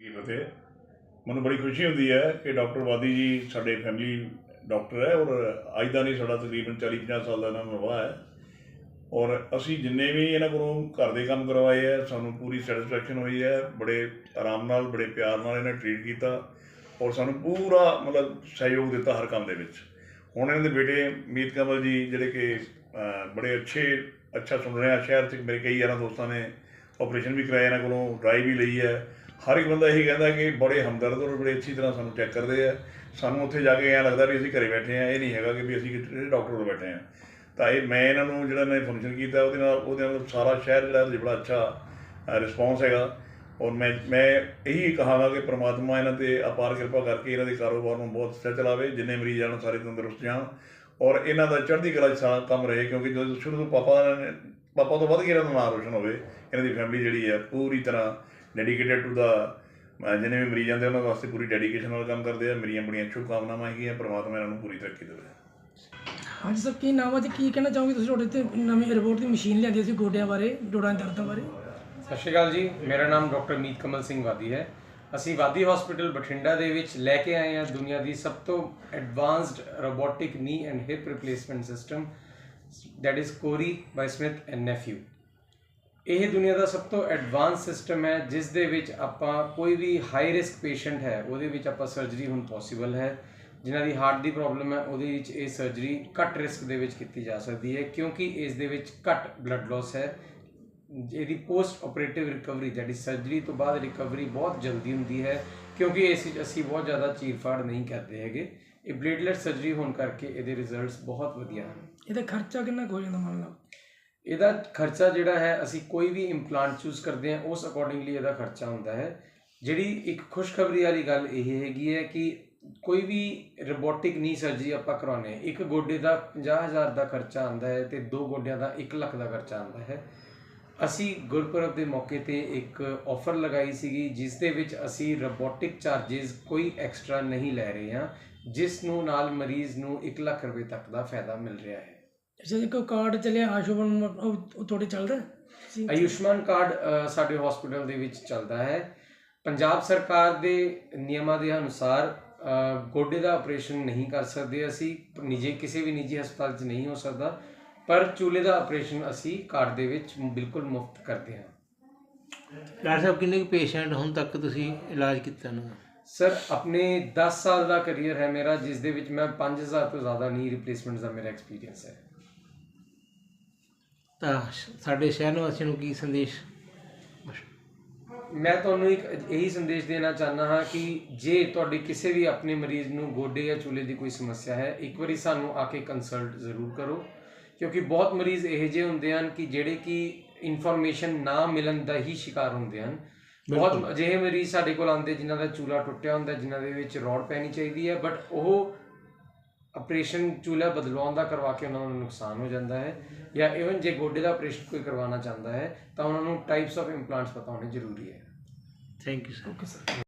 ਕੀ ਫਤਿਹ। ਮੈਨੂੰ ਬੜੀ ਖੁਸ਼ੀ ਹੁੰਦੀ ਹੈ ਕਿ ਡਾਕਟਰ ਵਾਦੀ ਜੀ ਸਾਡੇ ਫੈਮਿਲੀ ਡਾਕਟਰ ਹੈ ਔਰ ਅੱਜ ਦਾ ਨਹੀਂ, ਸਾਡਾ ਤਕਰੀਬਨ 40 50 ਸਾਲ ਦਾ ਇਹਨਾਂ ਨੂੰ ਅਨੁਭਵ ਹੈ। ਔਰ ਅਸੀਂ ਜਿੰਨੇ ਵੀ ਇਹਨਾਂ ਕੋਲੋਂ ਘਰ ਦੇ ਕੰਮ ਕਰਵਾਏ ਹੈ, ਸਾਨੂੰ ਪੂਰੀ ਸੈਟੀਸਫੈਕਸ਼ਨ ਹੋਈ ਹੈ, ਬੜੇ ਆਰਾਮ ਨਾਲ, ਬੜੇ ਪਿਆਰ ਨਾਲ ਇਹਨਾਂ ਟ੍ਰੀਟ ਕੀਤਾ ਔਰ ਸਾਨੂੰ ਪੂਰਾ ਮਤਲਬ ਸਹਿਯੋਗ ਦਿੱਤਾ ਹਰ ਕੰਮ ਦੇ ਵਿੱਚ। ਹੁਣ ਇਹਨਾਂ ਦੇ ਬੇਟੇ ਮੀਤ ਕਮਲ ਜੀ ਜਿਹੜੇ ਕਿ ਬੜੇ ਅੱਛੇ, ਅੱਛਾ ਸੁਣ ਰਹੇ ਆ, ਸ਼ਹਿਰ 'ਚ ਮੇਰੇ ਕਈ ਯਾਰਾਂ ਦੋਸਤਾਂ ਨੇ ਆਪਰੇਸ਼ਨ ਵੀ ਕਰਾਇਆ ਇਹਨਾਂ ਕੋਲੋਂ ਡਰਾਈ ਵੀ ਲਈ ਹੈ। ਹਰ ਇੱਕ ਬੰਦਾ ਇਹੀ ਕਹਿੰਦਾ ਕਿ ਬੜੇ ਹਮਦਰਦ ਔਰ ਬੜੇ ਅੱਛੀ ਤਰ੍ਹਾਂ ਸਾਨੂੰ ਚੈੱਕ ਕਰਦੇ ਆ। ਸਾਨੂੰ ਉੱਥੇ ਜਾ ਕੇ ਐਂ ਲੱਗਦਾ ਵੀ ਅਸੀਂ ਘਰੇ ਬੈਠੇ ਆ ਇਹ ਨਹੀਂ ਹੈਗਾ ਕਿ ਵੀ ਅਸੀਂ ਡਾਕਟਰ ਕੋਲ ਬੈਠੇ ਆ ਤਾਂ ਇਹ ਮੈਂ ਇਹਨਾਂ ਨੂੰ ਜਿਹੜਾ ਨੇ ਫੰਕਸ਼ਨ ਕੀਤਾ, ਉਹਦੇ ਨਾਲ ਉਹਦੇ ਨਾਲ ਸਾਰਾ ਸ਼ਹਿਰ ਜਿਹੜਾ ਬੜਾ ਅੱਛਾ ਰਿਸਪੌਂਸ ਹੈਗਾ। ਔਰ ਮੈਂ ਮੈਂ ਇਹੀ ਕਹਾਂਗਾ ਕਿ ਪ੍ਰਮਾਤਮਾ ਇਹਨਾਂ ਤੇ ਅਪਾਰ ਕਿਰਪਾ ਕਰਕੇ ਇਹਨਾਂ ਦੇ ਕਾਰੋਬਾਰ ਨੂੰ ਬਹੁਤ ਅੱਛਾ ਚਲਾਵੇ, ਜਿੰਨੇ ਮਰੀਜ਼ ਆਣ ਸਾਰੇ ਤੰਦਰੁਸਤ ਜਾਣ। ਔਰ ਇਹਨਾਂ ਦਾ ਚੜ੍ਹਦੀ ਕਲਾ 'ਚ ਸਾਰਾ ਕੰਮ ਰਹੇ, ਕਿਉਂਕਿ ਜਦੋਂ ਸ਼ੁਰੂ ਤੋਂ ਪਾਪਾ ਨੇ, ਪਾਪਾ ਤੋਂ ਵੱਧ ਕੇ ਇਹਨਾਂ ਦਾ ਨਾਮ ਰੋਸ਼ਨ ਹੋਵੇ, ਇਹਨਾਂ ਦੀ ਫੈਮਿਲੀ ਜਿਹੜੀ ਹੈ ਪੂਰੀ ਤਰ੍ਹਾਂ ਡੈਡੀਕੇਟਡ ਟੂ ਦਾ ਜਿੰਨੇ ਵੀ ਮਰੀਜ਼ ਆਉਂਦੇ ਉਹਨਾਂ ਵਾਸਤੇ ਪੂਰੀ ਡੈਡੀਕੇਸ਼ਨ ਨਾਲ ਕੰਮ ਕਰਦੇ ਆ ਮੇਰੀਆਂ ਬੜੀਆਂ ਸ਼ੁਭਕਾਮਨਾਵਾਂ ਹੈਗੀਆਂ ਪ੍ਰਮਾਤਮਾ ਇਹਨਾਂ ਨੂੰ ਪੂਰੀ ਤਰੱਕੀ ਦੇਵੇ। ਹਾਂਜੀ ਸਰ ਕੀ ਨਾਮ ਹੈ ਤੇ ਕੀ ਕਹਿਣਾ ਚਾਹੋਗੇ ਤੁਸੀਂ ਤੁਹਾਡੇ ਤੇ ਨਵੀਂ ਰਿਪੋਰਟ ਦੀ ਮਸ਼ੀਨ ਲਿਆਂਦੀ ਸੀ ਗੋਡਿਆਂ ਬਾਰੇ ਜੋੜਾਂ ਦੇ ਦਰਦਾਂ ਬਾਰੇ? ਸਤਿ ਸ਼੍ਰੀ ਅਕਾਲ ਜੀ ਮੇਰਾ ਨਾਮ ਡਾਕਟਰ ਮੀਤ ਕਮਲ ਸਿੰਘ ਵਾਦੀ ਹੈ। ਅਸੀਂ ਵਾਦੀ ਹਸਪੀਟਲ ਬਠਿੰਡਾ ਦੇ ਵਿੱਚ ਲੈ ਕੇ ਆਏ ਹਾਂ ਦੁਨੀਆ ਦੀ ਸਭ ਤੋਂ advanced robotic knee and hip replacement system that is Cori by Smith and Nephew ਇਹ ਦੁਨੀਆ ਦਾ ਸਭ ਤੋਂ ਐਡਵਾਂਸ ਸਿਸਟਮ ਹੈ, ਜਿਸ ਦੇ ਵਿੱਚ ਆਪਾਂ ਕੋਈ ਵੀ ਹਾਈ ਰਿਸਕ ਪੇਸ਼ੈਂਟ ਹੈ, ਉਹਦੇ ਵਿੱਚ ਆਪਾਂ ਸਰਜਰੀ ਹੁਣ ਪੋਸੀਬਲ ਹੈ। ਜਿਨ੍ਹਾਂ ਦੀ ਹਾਰਟ ਦੀ ਪ੍ਰੋਬਲਮ ਹੈ, ਉਹਦੇ ਵਿੱਚ ਇਹ ਸਰਜਰੀ ਘੱਟ ਰਿਸਕ ਦੇ ਵਿੱਚ ਕੀਤੀ ਜਾ ਸਕਦੀ ਹੈ, ਕਿਉਂਕਿ ਇਸ ਦੇ ਵਿੱਚ ਘੱਟ ਬਲੱਡ ਲਾਸ ਹੈ। ਇਹਦੀ ਪੋਸਟ ਆਪਰੇਟਿਵ ਰਿਕਵਰੀ ਜਿਹੜੀ ਸਰਜਰੀ ਤੋਂ ਬਾਅਦ ਰਿਕਵਰੀ ਬਹੁਤ ਜਲਦੀ ਹੁੰਦੀ ਹੈ, ਕਿਉਂਕਿ ਇਸ ਵਿੱਚ ਅਸੀਂ ਬਹੁਤ ਜ਼ਿਆਦਾ ਚੀਰਫਾੜ ਨਹੀਂ ਕਰਦੇ ਹੈਗੇ। ਇਹ ਬਲੇਡਲੈਟ ਸਰਜਰੀ ਹੋਣ ਕਰਕੇ ਇਹਦੇ ਰਿਜ਼ਲਟਸ ਬਹੁਤ ਵਧੀਆ ਹਨ। ਇਹਦਾ ਖਰਚਾ ਕਿੰਨਾ ਕੁ ਹੋ ਜਾਂਦਾ ਮੰਨ ਲਓ? ਇਹਦਾ ਖਰਚਾ ਜਿਹੜਾ ਹੈ, ਅਸੀਂ ਕੋਈ ਵੀ ਇੰਪਲਾਂਟ ਚੂਜ਼ ਕਰਦੇ ਹਾਂ, ਉਸ ਅਕੋਰਡਿੰਗਲੀ ਇਹਦਾ ਖਰਚਾ ਹੁੰਦਾ ਹੈ। ਜਿਹੜੀ ਇੱਕ ਖੁਸ਼ਖਬਰੀ ਵਾਲੀ ਗੱਲ ਇਹ ਹੈਗੀ ਹੈ ਕਿ ਕੋਈ ਵੀ ਰੋਬੋਟਿਕ ਨੀ ਸਰਜਰੀ ਆਪਾਂ ਕਰਾਉਂਦੇ ਹਾਂ, ਇੱਕ ਗੋਡੇ ਦਾ 50000 ਦਾ ਖਰਚਾ ਆਉਂਦਾ ਹੈ ਤੇ ਦੋ ਗੋਡਿਆਂ ਦਾ 1 ਲੱਖ ਦਾ ਖਰਚਾ ਆਉਂਦਾ ਹੈ। ਅਸੀਂ ਗੁਰਪੁਰਬ ਦੇ ਮੌਕੇ ਤੇ ਇੱਕ ਆਫਰ ਲਗਾਈ ਸੀਗੀ, ਜਿਸ ਦੇ ਵਿੱਚ ਅਸੀਂ ਰੋਬੋਟਿਕ ਚਾਰजेस ਕੋਈ ਐਕਸਟਰਾ ਨਹੀਂ ਲੈ ਰਹੇ ਹਾਂ, ਜਿਸ ਨੂੰ ਨਾਲ ਮਰੀਜ਼ ਨੂੰ 1 ਲੱਖ ਰੁਪਏ ਤੱਕ ਦਾ ਫਾਇਦਾ ਮਿਲ ਰਿਹਾ ਹੈ। ਅੱਛਾ ਜੇ ਕੋਈ ਕਾਰਡ ਚੱਲਿਆ ਆਸ਼ੂਬਨ ਉਹ ਤੁਹਾਡੇ ਚੱਲਦਾ ਸੀ ਆਯੁਸ਼ਮਾਨ ਕਾਰਡ ਸਾਡੇ ਹਸਪੀਟਲ ਦੇ ਵਿੱਚ ਚੱਲਦਾ ਹੈ। ਪੰਜਾਬ ਸਰਕਾਰ ਦੇ ਨਿਯਮਾਂ ਦੇ ਅਨੁਸਾਰ ਅ, ਗੋਡੇ ਦਾ ਆਪਰੇਸ਼ਨ ਨਹੀਂ ਕਰ ਸਕਦੇ ਅਸੀਂ ਨਿੱਜੀ ਕਿਸੇ ਵੀ ਨਿੱਜੀ ਹਸਪਤਾਲ 'ਚ ਨਹੀਂ ਹੋ ਸਕਦਾ ਪਰ ਚੂਲੇ ਦਾ ਆਪਰੇਸ਼ਨ ਅਸੀਂ ਕਾਰਡ ਦੇ ਵਿੱਚ ਬਿਲਕੁਲ ਮੁਫਤ ਕਰਦੇ ਹਾਂ। ਡਾਕਟਰ ਸਾਹਿਬ ਕਿੰਨੇ ਕੁ ਪੇਸ਼ੈਂਟ ਹੁਣ ਤੱਕ ਤੁਸੀਂ ਇਲਾਜ ਕੀਤਾ ਨਾ ਸਰ ਆਪਣੇ 10 ਸਾਲ ਦਾ ਕੈਰੀਅਰ ਹੈ ਮੇਰਾ ਜਿਸ ਦੇ ਵਿੱਚ ਮੈਂ 5000 ਤੋਂ ਜ਼ਿਆਦਾ ਨੀ ਰਿਪਲੇਸਮੈਂਟਸ ਦਾ ਮੇਰਾ ਐਕਸਪੀਰੀਅੰਸ ਹੈ। ਤਾਂ ਸਾਡੇ ਸ਼ਹਿਰ ਵਾਸੀਆਂ ਨੂੰ ਕੀ ਸੰਦੇਸ਼? ਮੈਂ ਤੁਹਾਨੂੰ ਇੱਕ ਇਹੀ ਸੰਦੇਸ਼ ਦੇਣਾ ਚਾਹੁੰਦਾ ਹਾਂ ਕਿ ਜੇ ਤੁਹਾਡੇ ਕਿਸੇ ਵੀ ਆਪਣੇ ਮਰੀਜ਼ ਨੂੰ ਗੋਡੇ ਜਾਂ ਚੂਲੇ ਦੀ ਕੋਈ ਸਮੱਸਿਆ ਹੈ ਇੱਕ ਵਾਰੀ ਸਾਨੂੰ ਆ ਕੇ ਕੰਸਲਟ ਜ਼ਰੂਰ ਕਰੋ। ਕਿਉਂਕਿ ਬਹੁਤ ਮਰੀਜ਼ ਇਹੋ ਜਿਹੇ ਹੁੰਦੇ ਹਨ ਕਿ ਜਿਹੜੇ ਕਿ ਇਨਫੋਰਮੇਸ਼ਨ ਨਾ ਮਿਲਣ ਦਾ ਹੀ ਸ਼ਿਕਾਰ ਹੁੰਦੇ ਹਨ। ਬਹੁਤ ਅਜਿਹੇ ਮਰੀਜ਼ ਸਾਡੇ ਕੋਲ ਆਉਂਦੇ ਜਿਨ੍ਹਾਂ ਦਾ ਚੂਲਾ ਟੁੱਟਿਆ ਹੁੰਦਾ ਜਿਨ੍ਹਾਂ ਦੇ ਵਿੱਚ ਰੋਡ ਪੈਣੀ ਚਾਹੀਦੀ ਹੈ ਬਟ ਉਹ ਆਪਰੇਸ਼ਨ ਚੂਲਾ ਬਦਲਵਾਉਣ ਦਾ ਕਰਵਾ ਕੇ ਉਹਨਾਂ ਨੂੰ ਨੁਕਸਾਨ ਹੋ ਜਾਂਦਾ ਹੈ ਜਾਂ ਇਵਨ ਜੇ ਗੋਡੇ ਦਾ ਆਪਰੇਸ਼ਨ ਕੋਈ ਕਰਵਾਉਣਾ ਚਾਹੁੰਦਾ ਹੈ ਤਾਂ ਉਹਨਾਂ ਨੂੰ ਟਾਈਪਸ ਆਫ ਇੰਪਲਾਂਟਸ ਪਤਾ ਹੋਣੇ ਜ਼ਰੂਰੀ ਹੈ। Thank you sir okay sir